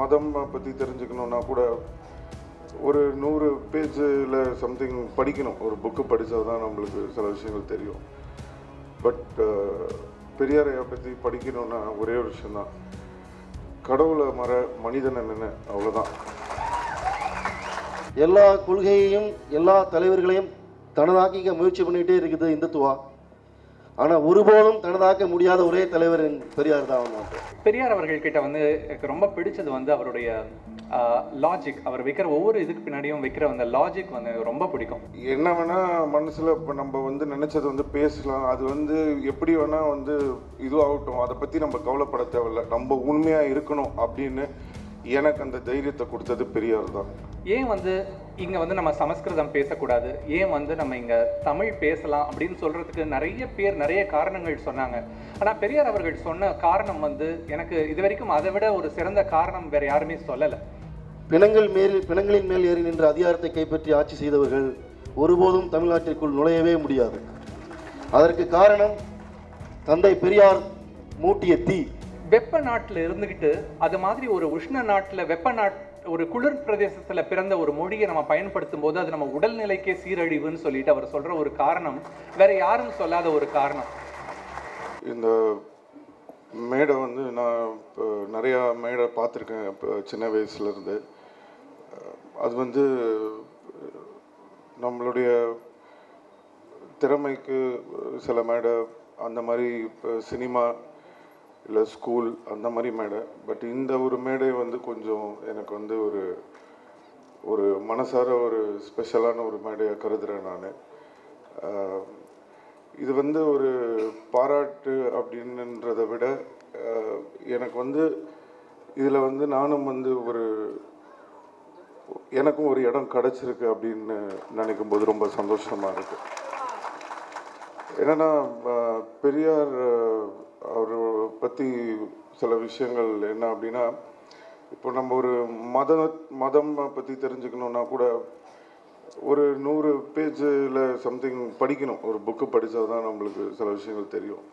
மதம் பற்றி தெரிஞ்சுக்கணுன்னா கூட ஒரு நூறு பேஜில் சம்திங் படிக்கணும். ஒரு புக்கு படித்தா தான் நம்மளுக்கு சில விஷயங்கள் தெரியும். பட் uh, பெரியாரையை பற்றி படிக்கணும்னா ஒரே ஒரு விஷயந்தான் கடவுளை மற மனிதனை நினை அவ்வளோதான் எல்லா கொள்கையையும் எல்லா தலைவர்களையும் தனதாக்கிக்க முயற்சி பண்ணிகிட்டே இருக்குது இந்துத்துவா ஆனால் ஒருபோதும் தனதாக்க முடியாத ஒரே தலைவர் பெரியார் தான் வந்து. பெரியார் அவர்கள் கிட்ட வந்து எனக்கு ரொம்ப பிடிச்சது வந்து அவருடைய லாஜிக் அவர் வைக்கிற ஒவ்வொரு இதுக்கு பின்னாடியும் வைக்கிற அந்த லாஜிக் வந்து எனக்கு ரொம்ப பிடிக்கும். என்ன வேணா மனசுல இப்போ நம்ம வந்து நினைச்சது வந்து பேசலாம். அது வந்து எப்படி வேணா வந்து இதுவாகட்டும். அதை பத்தி நம்ம கவலைப்பட தேவையில்ல. நம்ம உண்மையா இருக்கணும் அப்படின்னு எனக்கு அந்த தைரியத்தை கொடுத்தது பெரியார் தான். ஏன் வந்து இங்கே வந்து நம்ம சமஸ்கிருதம் பேசக்கூடாது? ஏன் வந்து நம்ம இங்கே தமிழ் பேசலாம் அப்படின்னு சொல்கிறதுக்கு நிறைய பேர் நிறைய காரணங்கள் சொன்னாங்க. ஆனால் பெரியார் அவர்கள் சொன்ன காரணம் வந்து எனக்கு இது வரைக்கும் அதை விட ஒரு சிறந்த காரணம் வேறு யாருமே சொல்லலை. பிணங்கள் மேல் பிணங்களின் மேல் ஏறி நின்று அதிகாரத்தை கைப்பற்றி ஆட்சி செய்தவர்கள் ஒருபோதும் தமிழ்நாட்டிற்குள் நுழையவே முடியாது. அதற்கு காரணம் தந்தை பெரியார் மூட்டிய தீ. வெப்ப நாட்டில் இருந்துக்கிட்டு அது மாதிரி ஒரு உஷ்ண நாட்டில் வெப்ப நாட் ஒரு குளிர் பிரதேசத்தில் பிறந்த ஒரு மொழியை நம்ம பயன்படுத்தும் போது அது நம்ம உடல்நிலைக்கே சீரழிவுன்னு சொல்லிட்டு அவர் சொல்கிற ஒரு காரணம். வேற யாரும் சொல்லாத ஒரு காரணம். இந்த மேடை வந்து நான் இப்போ நிறையா மேடை பார்த்துருக்கேன் இப்போ சின்ன வயசுலேருந்து அது வந்து நம்மளுடைய திறமைக்கு சில மேடை அந்த மாதிரி இப்போ சினிமா இல்லை ஸ்கூல் அந்த மாதிரி மேடை. பட் இந்த ஒரு மேடை வந்து கொஞ்சம் எனக்கு வந்து ஒரு ஒரு மனசார ஒரு ஸ்பெஷலான ஒரு மேடையை கருதுகிறேன் நான். இது வந்து ஒரு பாராட்டு அப்படின்றத விட எனக்கு வந்து இதில் வந்து நானும் வந்து ஒரு எனக்கும் ஒரு இடம் கிடச்சிருக்கு அப்படின்னு நினைக்கும் போது ரொம்ப சந்தோஷமாக இருக்குது என்னன்னா பெரியார் அவர் பற்றி சில விஷயங்கள் என்ன அப்படின்னா இப்போ நம்ம ஒரு மத மதம் பற்றி தெரிஞ்சுக்கணுன்னா கூட ஒரு நூறு பேஜில் சம்திங் படிக்கணும். ஒரு புக்கு படித்தா தான் நம்மளுக்கு சில விஷயங்கள் தெரியும்.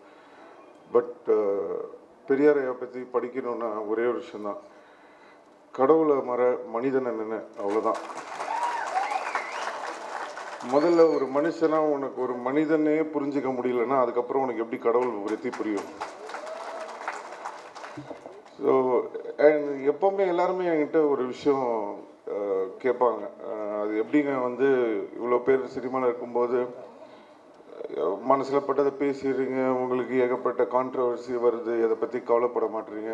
பட் பெரியாரையை பற்றி படிக்கணும்னா ஒரே ஒரு விஷயந்தான் கடவுளை மற மனிதனை நினை அவ்வளோதான் முதல்ல ஒரு மனுஷனா உனக்கு ஒரு மனிதனே புரிஞ்சுக்க முடியலன்னா அதுக்கப்புறம் உனக்கு எப்படி கடவுள் விபரத்தி புரியும்? ஸோ எப்போவுமே எல்லாருமே என்கிட்ட ஒரு விஷயம் கேட்பாங்க. அது எப்படிங்க வந்து இவ்வளோ பேர் சினிமாவில் இருக்கும்போது மனசில் பட்டதை பேசிடுறீங்க உங்களுக்கு ஏகப்பட்ட கான்ட்ரவர்சி வருது அதை பற்றி கவலைப்பட மாட்டீங்க?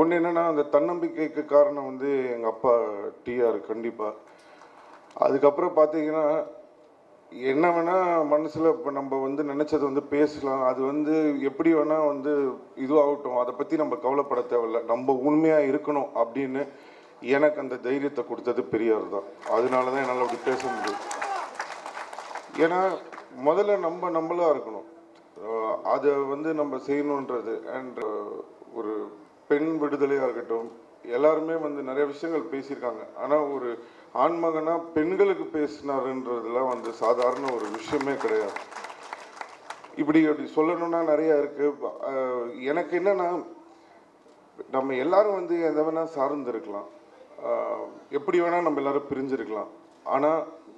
ஒன்று என்னன்னா அந்த தன்னம்பிக்கைக்கு காரணம் வந்து எங்கள் அப்பா டிஆர் கண்டிப்பாக அதுக்கப்புறம் பார்த்தீங்கன்னா என்ன வேணால் மனசுல இப்போ நம்ம வந்து நினச்சது வந்து பேசலாம். அது வந்து எப்படி வேணால் வந்து இதுவாகட்டும். அதை பற்றி நம்ம கவலைப்பட தேவையில்ல. நம்ம உண்மையாக இருக்கணும் அப்படின்னு எனக்கு அந்த தைரியத்தை கொடுத்தது பெரியார் தான். அதனால தான் என்னால் அப்படி பேச முடியும் ஏன்னா முதல்ல நம்ம நம்மளா இருக்கணும். அதை வந்து நம்ம செய்யணுன்றது. அண்ட் ஒரு பெண் விடுதலையாக இருக்கட்டும். எல்லாருமே வந்து நிறைய விஷயங்கள் பேசியிருக்காங்க. ஆனால் ஒரு ஆண்மகனா பெண்களுக்கு பேசினாருன்றதுலாம் வந்து சாதாரண ஒரு விஷயமே கிடையாது. இப்படி அப்படி சொல்லணும்னா நிறைய இருக்கு. எனக்கு என்னன்னா நம்ம எல்லாரும் வந்து எதை வேணா சார்ந்திருக்கலாம். எப்படி வேணா நம்ம எல்லாரும் பிரிஞ்சிருக்கலாம். ஆனா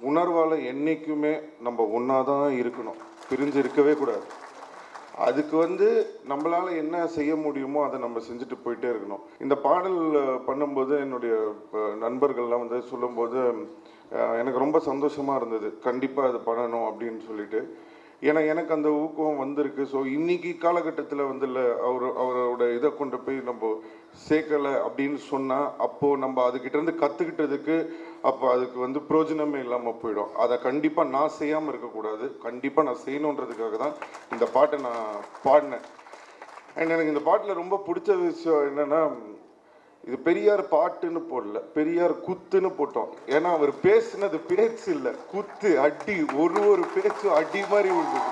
உணர்வால என்னைக்குமே நம்ம ஒன்னாதான் இருக்கணும். பிரிஞ்சு இருக்கவே கூடாது. அதுக்கு வந்து நம்மளால் என்ன செய்ய முடியுமோ அதை நம்ம செஞ்சுட்டு போயிட்டே இருக்கணும். இந்த பாடல் பண்ணும்போது என்னுடைய நண்பர்கள்லாம் வந்து சொல்லும்போது எனக்கு ரொம்ப சந்தோஷமாக இருந்தது. கண்டிப்பாக அது பண்ணணும் அப்படின்னு சொல்லிட்டு. ஏன்னா எனக்கு அந்த ஊக்கம் வந்திருக்கு. ஸோ இன்னைக்கு காலகட்டத்தில் வந்து இல்லை அவர் அவரோட இதை கொண்டு போய் நம்ம சேர்க்கலை அப்படின்னு சொன்னால் அப்போது நம்ம அதுக்கிட்டேருந்து கற்றுக்கிட்டதுக்கு அப்போ அதுக்கு வந்து பிரயோஜனமே இல்லாமல் போயிடும். அதை கண்டிப்பாக நான் செய்யாமல் இருக்கக்கூடாது. கண்டிப்பாக நான் செய்யணுன்றதுக்காக தான் இந்த பாட்டை நான் பாடினேன். அண்ட் எனக்கு இந்த பாட்டில் ரொம்ப பிடிச்ச விஷயம் என்னென்னா இது பெரியார் பாட்டுன்னு போடல பெரியார் குத்துன்னு போட்டோம். ஏன்னா அவர் பேசுனது பேச்சு இல்லை. குத்து அடி ஒரு ஒரு பேச்சும் அடி மாதிரி விழுந்தது.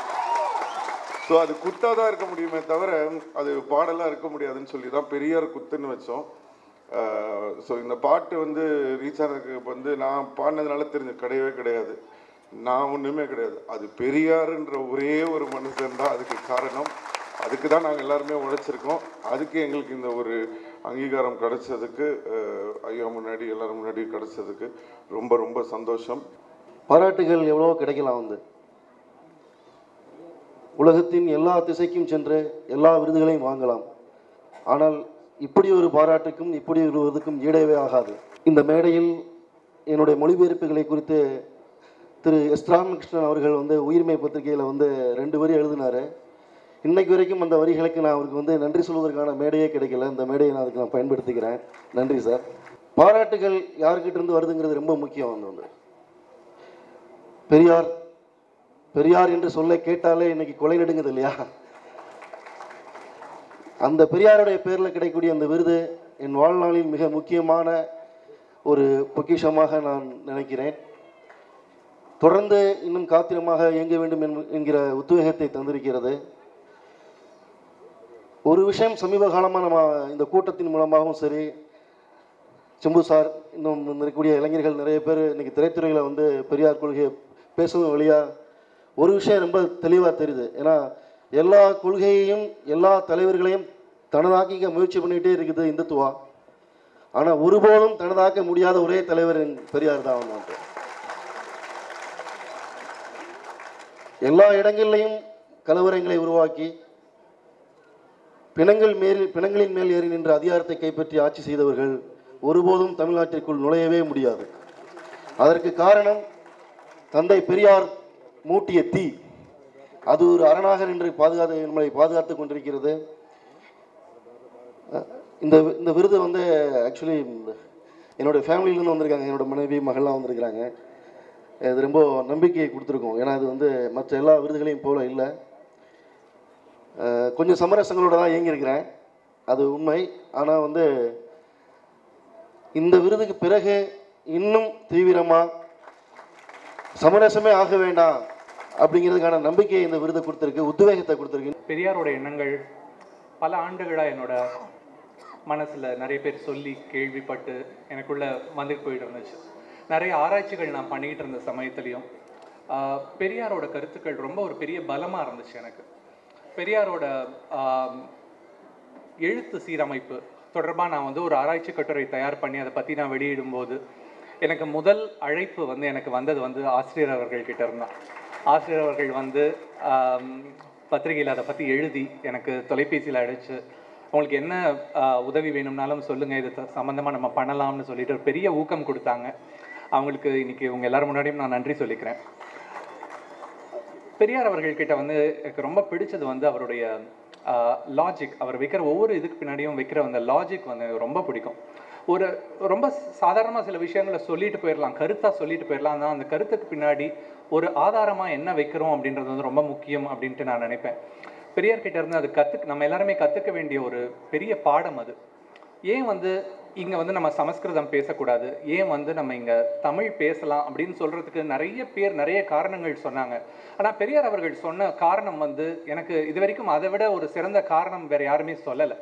ஸோ அது குத்தாக தான் இருக்க முடியுமே தவிர அது பாடலாக இருக்க முடியாதுன்னு சொல்லி தான் பெரியார் குத்துன்னு வச்சோம். ஸோ இந்த பாட்டு வந்து ரீச் ஆனதுக்கு வந்து நான் பாடினதுனால தெரிஞ்ச கிடையவே கிடையாது. நான் ஒன்றுமே கிடையாது. அது பெரியாருன்ற ஒரே ஒரு மனுஷன் தான் அதுக்கு காரணம். அதுக்கு தான் நாங்கள் எல்லாருமே உழைச்சிருக்கோம். அதுக்கு எங்களுக்கு இந்த ஒரு அங்கீகாரம் கிடைச்சதுக்கு ஐயா முன்னாடி எல்லாரும் முன்னாடி கிடைச்சதுக்கு ரொம்ப ரொம்ப சந்தோஷம். பாராட்டுகள் எவ்வளவோ கிடைக்கலாம் வந்து. உலகத்தின் எல்லா திசைக்கும் சென்று எல்லா விருதுகளையும் வாங்கலாம். ஆனால் இப்படி ஒரு பாராட்டுக்கும் இப்படி ஒரு இதுக்கும் ஈடவே ஆகாது. இந்த மேடையில் என்னுடைய மொழிபெயர்ப்புகளை குறித்து திரு எஸ் ராமகிருஷ்ணன் அவர்கள் வந்து உயிர்மை பத்திரிகையில் வந்து ரெண்டு வரி எழுதினார். இன்னைக்கு வரைக்கும் அந்த வரிகளுக்கு நான் அவருக்கு வந்து நன்றி சொல்வதற்கான மேடையே கிடைக்கல. இந்த மேடையை நான் அதுக்கு நான் பயன்படுத்திக்கிறேன். நன்றி சார். பாராட்டுகள் யாருக்கிட்ட இருந்து வருதுங்கிறது ரொம்ப முக்கியம் வந்து வந்து. பெரியார் பெரியார் என்று சொல்ல கேட்டாலே இன்னைக்கு கொலை நடுங்குது இல்லையா? அந்த பெரியாருடைய பேரில் கிடைக்கக்கூடிய அந்த விருது என் வாழ்நாளில் மிக முக்கியமான ஒரு பொக்கிஷமாக நான் நினைக்கிறேன். தொடர்ந்து இன்னும் காத்திரமாக இயங்க வேண்டும் என்ப- என்கிற உத்வேகத்தை தந்திருக்கிறது. ஒரு விஷயம் சமீப காலமாக நம்ம இந்த கூட்டத்தின் மூலமாகவும் சரி செம்பு சார் இன்னும் இருக்கக்கூடிய இளைஞர்கள் நிறைய பேர் இன்றைக்கி திரைத்துறையில் வந்து பெரியார் கொள்கையை பேசுவதும் வழியாக ஒரு விஷயம் ரொம்ப தெளிவாக தெரியுது. ஏன்னா எல்லா கொள்கையையும் எல்லா தலைவர்களையும் தனதாக்கிக்க முயற்சி பண்ணிகிட்டே இருக்குது இந்துத்துவா. ஆனால் ஒருபோதும் தனதாக்க முடியாத ஒரே தலைவர் பெரியார் தான் வந்து. எல்லா இடங்கள்லையும் கலவரங்களை உருவாக்கி பிணங்கள் மேல் பிணங்களின் மேல் ஏறி நின்ற அதிகாரத்தை கைப்பற்றி ஆட்சி செய்தவர்கள் ஒருபோதும் தமிழ்நாட்டிற்குள் நுழையவே முடியாது. அதற்கு காரணம் தந்தை பெரியார் மூட்டிய தீ. அது ஒரு அரணாக நின்று பாதுகாத்து நம்மளை பாதுகாத்து கொண்டிருக்கிறது. இந்த இந்த விருது வந்து ஆக்சுவலி என்னோட ஃபேமிலியிலேருந்து வந்திருக்காங்க. என்னோட மனைவி மகள்லாம் வந்திருக்கிறாங்க. இது ரொம்ப நம்பிக்கையை கொடுத்துருக்கோம். ஏன்னா இது வந்து மற்ற எல்லா விருதுகளையும் போல இல்லை. கொஞ்சம் சமரசங்களோட தான் இயங்கியிருக்கிறேன். அது உண்மை. ஆனால் வந்து இந்த விருதுக்கு பிறகு இன்னும் தீவிரமாக சமரசமே ஆக வேண்டாம் அப்படிங்கிறதுக்கான நம்பிக்கையை இந்த விருதை கொடுத்துருக்கு உத்வேகத்தை கொடுத்துருக்கு. பெரியாரோட எண்ணங்கள் பல ஆண்டுகளாக என்னோட மனசில் நிறைய பேர் சொல்லி கேள்விப்பட்டு எனக்குள்ள வந்துட்டு போயிட்டு இருந்துச்சு. நிறைய ஆராய்ச்சிகள் நான் பண்ணிக்கிட்டு இருந்த சமயத்துலேயும் பெரியாரோட கருத்துக்கள் ரொம்ப ஒரு பெரிய பலமாக இருந்துச்சு எனக்கு. பெரியாரோட எழுத்து சீரமைப்பு தொடர்பாக நான் வந்து ஒரு ஆராய்ச்சி கட்டுரை தயார் பண்ணி அதை பற்றி நான் வெளியிடும்போது எனக்கு முதல் அழைப்பு வந்து எனக்கு வந்தது வந்து ஆசிரியர் அவர்கள் கிட்ட இருந்தான் ஆசிரியர் அவர்கள் வந்து பத்திரிகையில் அதை பற்றி எழுதி எனக்கு தொலைபேசியில் அழைச்சு உங்களுக்கு என்ன உதவி வேணும்னாலும் சொல்லுங்கள் இது சம்மந்தமாக நம்ம பண்ணலாம்னு சொல்லிட்டு ஒரு பெரிய ஊக்கம் கொடுத்தாங்க. அவங்களுக்கு இன்றைக்கி இவங்க எல்லோரும் முன்னாடியும் நான் நன்றி சொல்லிக்கிறேன். பெரியார் அவர்கள்கிட்ட வந்து எனக்கு ரொம்ப பிடிச்சது வந்து அவருடைய லாஜிக் அவர் வைக்கிற ஒவ்வொரு இதுக்கு பின்னாடியும் வைக்கிற அந்த லாஜிக் வந்து ரொம்ப பிடிக்கும். ஒரு ரொம்ப சாதாரணமாக சில விஷயங்களை சொல்லிட்டு போயிடலாம் கருத்தாக சொல்லிட்டு போயிடலாம் ஆனால் அந்த கருத்துக்கு பின்னாடி ஒரு ஆதாரமாக என்ன வைக்கிறோம் அப்படின்றது வந்து ரொம்ப முக்கியம் அப்படின்ட்டு நான் நினைப்பேன். பெரியார் கிட்டேருந்து அது கற்றுக்கு நம்ம எல்லாருமே கற்றுக்க வேண்டிய ஒரு பெரிய பாடம் அது. ஏன் வந்து இங்கே வந்து நம்ம சமஸ்கிருதம் பேசக்கூடாது. ஏன் வந்து நம்ம இங்கே தமிழ் பேசலாம் அப்படின்னு சொல்கிறதுக்கு நிறைய பேர் நிறைய காரணங்கள் சொன்னாங்க. ஆனால் பெரியார் அவர்கள் சொன்ன காரணம் வந்து எனக்கு இது வரைக்கும் அதை விட ஒரு சிறந்த காரணம் வேறு யாருமே சொல்லலை.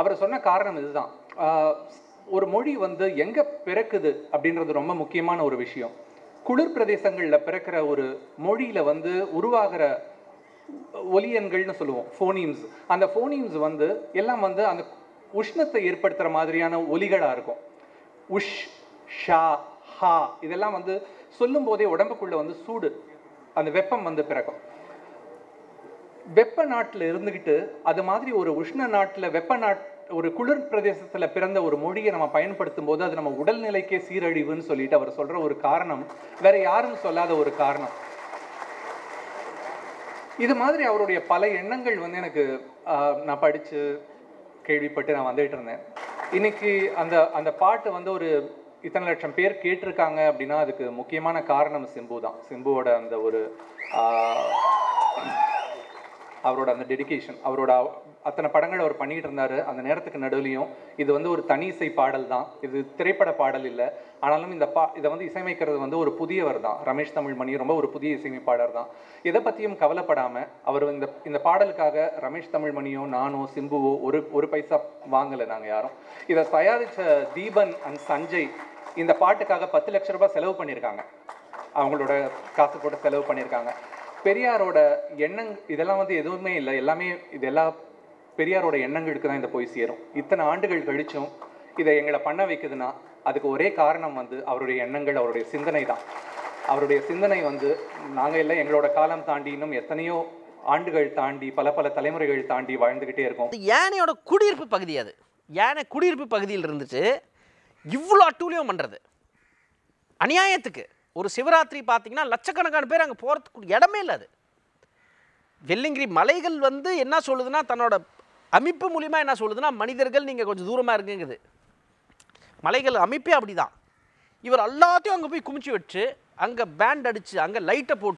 அவர் சொன்ன காரணம் இதுதான். ஒரு மொழி வந்து எங்கே பிறக்குது அப்படின்றது ரொம்ப முக்கியமான ஒரு விஷயம். குளிர் பிரதேசங்களில் பிறக்கிற ஒரு மொழியில் வந்து உருவாகிற ஒலியன்கள்னு சொல்லுவோம் ஃபோனீம்ஸ் அந்த ஃபோனீம்ஸ் வந்து எல்லாம் வந்து அந்த உஷ்ணத்தை ஏற்படுத்துகிற மாதிரியான ஒலிகளாக இருக்கும். உஷ் ஷா ஹா இதெல்லாம் வந்து சொல்லும் போதே உடம்புக்குள்ள வந்து சூடு அந்த வெப்பம் வந்து பிறக்கும். வெப்ப நாட்டில் இருந்துக்கிட்டு அது மாதிரி ஒரு உஷ்ண நாட்டில் வெப்ப நாட் ஒரு குளிர் பிரதேசத்தில் பிறந்த ஒரு மொழியை நம்ம பயன்படுத்தும் போது அது நம்ம உடல்நிலைக்கே சீரழிவுன்னு சொல்லிட்டு அவர் சொல்கிற ஒரு காரணம் வேற யாரும் சொல்லாத ஒரு காரணம். இது மாதிரி அவருடைய பல எண்ணங்கள் வந்து எனக்கு நான் படித்து கேள்விப்பட்டு நான் வந்துட்டு இருந்தேன். இன்னைக்கு அந்த அந்த பாட்டு வந்து ஒரு இத்தனை லட்சம் பேர் கேட்டிருக்காங்க அப்படின்னா அதுக்கு முக்கியமான காரணம் சிம்பு தான். சிம்புவோட அந்த ஒரு அவரோட அந்த டெடிகேஷன் அவரோட அத்தனை படங்கள் அவர் பண்ணிக்கிட்டு இருந்தார். அந்த நேரத்துக்கு நடுவுலையும் இது வந்து ஒரு தனி இசை பாடல் தான். இது திரைப்பட பாடல் இல்லை. ஆனாலும் இந்த பா இதை வந்து இசையமைக்கிறது வந்து ஒரு புதியவர் தான். ரமேஷ் தமிழ்மணி ரொம்ப ஒரு புதிய இசையமைப்பாளர் தான். எதை பற்றியும் கவலைப்படாமல் அவர் இந்த இந்த பாடலுக்காக ரமேஷ் தமிழ்மணியோ நானோ சிம்புவோ ஒரு ஒரு பைசா வாங்கலை நாங்கள் யாரும். இதை தயாரித்த தீபன் அண்ட் சஞ்சய் இந்த பாட்டுக்காக பத்து லட்ச ரூபாய் செலவு பண்ணியிருக்காங்க அவங்களோட காசு போட்டு செலவு பண்ணியிருக்காங்க பெரியாரோட எண்ணங் இதெல்லாம் வந்து எதுவுமே இல்லை. எல்லாமே இது எல்லா பெரியாரோட எண்ணங்களுக்கு தான் இந்த போய் சேரும். இத்தனை ஆண்டுகள் கழிச்சும் இதை எங்களை பண்ண வைக்குதுன்னா அதுக்கு ஒரே காரணம் வந்து அவருடைய எண்ணங்கள் அவருடைய சிந்தனை தான் அவருடைய சிந்தனை வந்து நாங்கள் இல்லை எங்களோட காலம் தாண்டி இன்னும் எத்தனையோ ஆண்டுகள் தாண்டி பல பல தலைமுறைகள் தாண்டி வாழ்ந்துக்கிட்டே இருக்கோம். யானையோட குடியிருப்பு பகுதி அது. யானை குடியிருப்பு பகுதியில் இருந்துட்டு இவ்வளோ அட்டூழியம் பண்ணுறது அநியாயத்துக்கு. ஒரு சிவராத்திரி பார்த்தீங்கன்னா லட்சக்கணக்கான பேர் அங்கே போகிறதுக்கு இடமே இல்லை அது. வெள்ளிங்கிரி மலைகள் வந்து என்ன சொல்லுதுன்னா தன்னோட அமைப்பு மூலிமா என்ன சொல்லுதுன்னா மனிதர்கள் நீங்கள் கொஞ்சம் தூரமாக இருக்குங்குது மலைகள் அமைப்பே அப்படிதான். இவர் எல்லாத்தையும் அங்கே போய் குமிச்சு வச்சு அங்கே பேண்ட் அடித்து அங்கே லைட்டை போட்டு